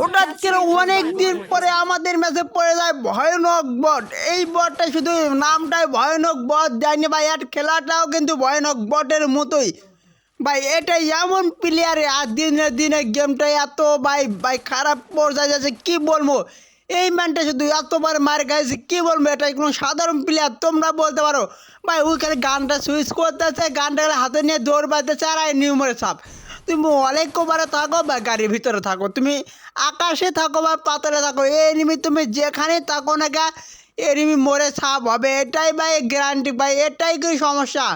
হঠাৎ করে অনেক দিন পরে আমাদের ম্যাচে পড়ে যায় ভয়ানক বট। এই বটটা শুধু নামটাই ভয়ানক বট দেয়নি ভাই, আর খেলাটাও কিন্তু ভয়ানক বটের মতোই। ভাই, এটাই এমন প্লেয়ারে আর দিনে দিনে গেমটা এত, ভাই ভাই, খারাপ পর্যায়ে যাচ্ছে, কি বলব? এই ম্যানটা শুধু এতবার মার খাইছে, কি বলব? এটা কোনো সাধারণ প্লেয়ার তোমরা বলতে পারো। ভাই, ওইখানে গানটা সুইচ করতেছে, গানটা হাতে নিয়ে দৌড় বাঁধতেছে আর নিউমের সাপ। তুমি অনেক কোবারে থাকো বা গাড়ির ভিতরে থাকো, তুমি আকাশে থাকো বা পাতালে থাকো এনিমি তুমি যেখানে থাকো না গা এনিমি মরে সাপ হবে, এটাই ভাই গ্যারান্টি ভাই, এটাই কি সমস্যা?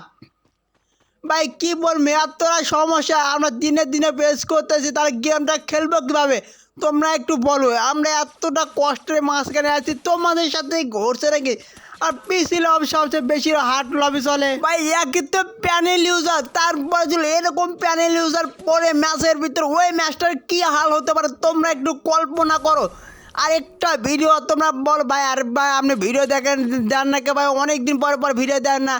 ভাই কি বলব, এতটা সমস্যা, আমরা দিনে দিনে ফেস করতেছি, তাহলে গেমটা খেলব কীভাবে? তোমরা একটু বলো, আমরা এতটা কষ্টের মাঝখানে আছি, তোমাদের সাথে ঘুরছে নাকি? আর পিসি লবি সবচেয়ে বেশি হার্ট লবি চলে। ভাই একই তো প্যানেল ইউজার তারপরে ছিল এরকম প্যানেল ইউজার পরে ম্যাচের ভিতরে, ওই ম্যাচটার কী হাল হতে পারে তোমরা একটু কল্পনা করো। আরেকটা ভিডিও তোমরা বল ভাই, আর ভাই, আপনি ভিডিও দেখেন, দেন না কে ভাই অনেক দিন পর পর ভিডিও দেন না।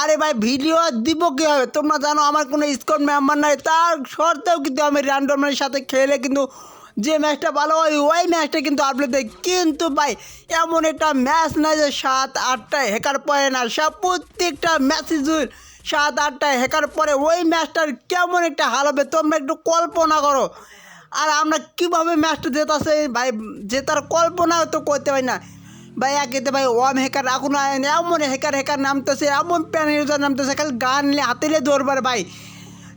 আরে ভাই ভিডিও দিব কীভাবে? তোমরা জানো আমার কোনো স্কোর মেম্বার নাই। তার সত্ত্বেও কিন্তু আমি র্যান্ডমের সাথে খেলে কিন্তু যে ম্যাচটা ভালো হয়, ওই ম্যাচটা কিন্তু আপলোড দেয়, কিন্তু ভাই, এমন একটা ম্যাচ না যে সাত, আটটায় হেকার পরে না। সব প্রত্যেকটা ম্যাচই সাত, আটটায় হেকার পরে ওই ম্যাচটার কেমন একটা হাল হবে, তোমরা একটু কল্পনা করো। আর আমরা কীভাবে ম্যাচটা জেতাছে, ভাই, জেতার কল্পনা তো করতে পারি না। ভাই একেতে ভাই, ওয়াম হেকার এখন এমন হেকার হেকার নামতেছে, এমন প্যান ইউজার নামতেছে, খালি গান নিয়ে হাতে দৌড়বার ভাই।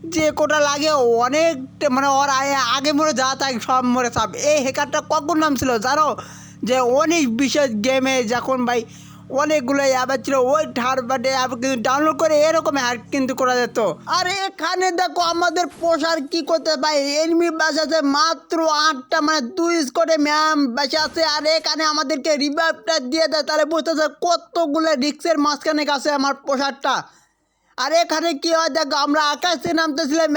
যে কোটা লাগে অনেক মানে ওর আগে- মরে যা, তাই সব মরে সব। এই হেকারটা কখন নাম ছিল জানো? যে অনেক বিশেষ গেমে যখন ভাই অনেকগুলো অ্যাপ ছিল ওই ঠার বাটে অ্যাপ কিন্তু ডাউনলোড করে এরকম হ্যাক কিন্তু করা যেত। আর এখানে দেখো আমাদের পোষার কি করতে ভাই? এনিমি বাসাতে মাত্র আটটা মানে দুই স্কোরে ম্যাম বেঁচে আছে, আর এখানে আমাদেরকে রিভাইভটা দিয়ে দেয়, তাহলে বুঝতেছে কতগুলো রিক্সের মাঝখানে গেছে আমার পোষারটা আর এখানে কি হয় দেখো, আমরা আকাশে নামতেছিলাম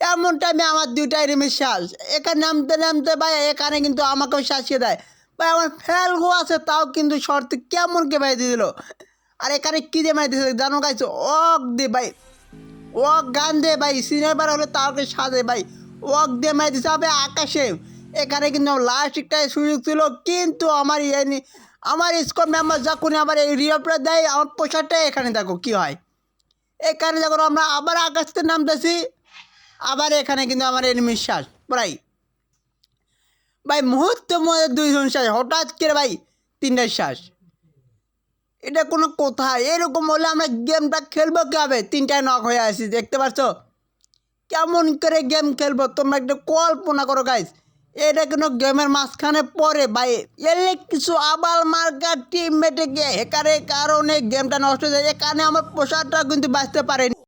এমন টাইমে আমার দুইটাই রিমির শ্বাস এখানে নামতে নামতে ভাই, এখানে কিন্তু আমাকেও শাসিয়ে দেয়। ভাই, আমার ফেলগো আছে, তাও কিন্তু শর্ত কেমন কে ভাই দিয়ে দিল? আর এখানে কী দিয়ে মারি দিয়েছে জানো গাইছো ওক দে ভাই ওক গান দে ভাই সিনেমার হলে তাওকে সাজে ভাই ওক দিয়ে মারি দিতে হবে আকাশে। এখানে কিন্তু লাস্ট একটা সুযোগ ছিল, কিন্তু আমার আমার স্কোর মেম্বার যখন আমার এই রিওপটা দেয়, আমার পোশাকটা এখানে দেখো, কি হয়? এখানে যখন আমরা আবার আকাশ থেকে নামতেছি আবার এখানে কিন্তু আমার এনিমির শ্বাস প্রায় ভাই মুহূর্তের মধ্যে দুইজন শ্বাস হঠাৎ করে ভাই তিনটার শ্বাস এটা কোনো কথা, এরকম হলে আমরা গেমটা খেলব কীভাবে? তিনটায় নক হয়ে আসি, দেখতে পাচ্ছ? কেমন করে গেম খেলব? তোমরা একটু কল্পনা করো গাইজ এটা কোনো গেমের মাঝখানে পরে ভাই। এলে কিছু আবাল মার্কার টিম মেটে গিয়ে হেকারের কারণে গেমটা নষ্ট হয়ে যায়। এখানে আমার পোশাকটা কিন্তু বাঁচতে পারেনি।